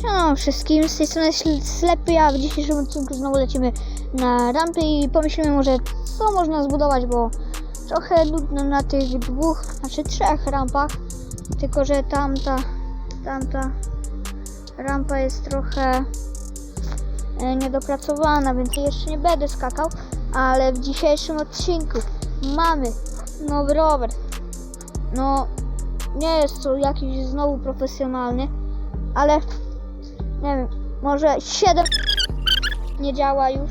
Siema wszystkim, z tej strony Śl- Slepy, a w dzisiejszym odcinku znowu lecimy na rampy i pomyślimy może co można zbudować, bo trochę nudno na tych dwóch, znaczy trzech rampach, tylko że tamta, tamta rampa jest trochę e, niedopracowana, więc jeszcze nie będę skakał, ale w dzisiejszym odcinku mamy nowy rower. No, nie jest to jakiś znowu profesjonalny, ale nie wiem, może 7 nie działa już,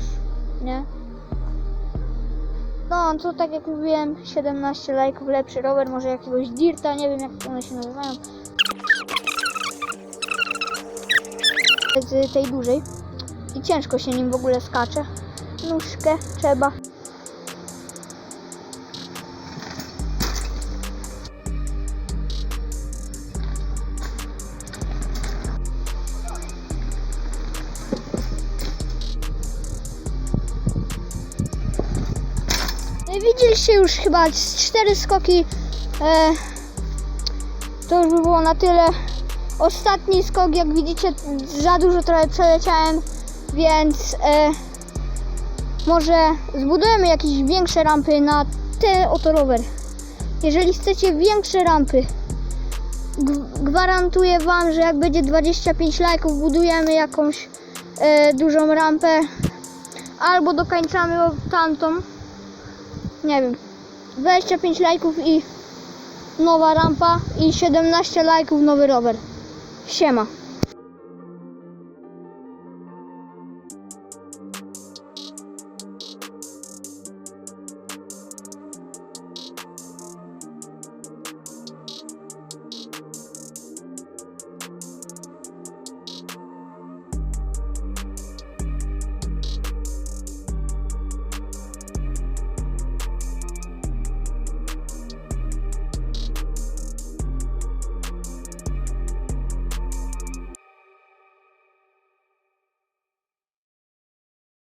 nie? No, to tak jak mówiłem, 17 lajków, lepszy rower, może jakiegoś Dirta, nie wiem jak one się nazywają. Z tej dużej. I ciężko się nim w ogóle skacze. Nóżkę trzeba. Widzieliście już chyba cztery skoki. E, to już by było na tyle. Ostatni skok, jak widzicie, za dużo trochę przeleciałem, więc e, może zbudujemy jakieś większe rampy na ten oto rower. Jeżeli chcecie większe rampy, gwarantuję Wam, że jak będzie 25 lajków, budujemy jakąś e, dużą rampę albo dokańczamy tamtą nie wiem, 25 lajków i nowa rampa i 17 lajków nowy rower. Siema.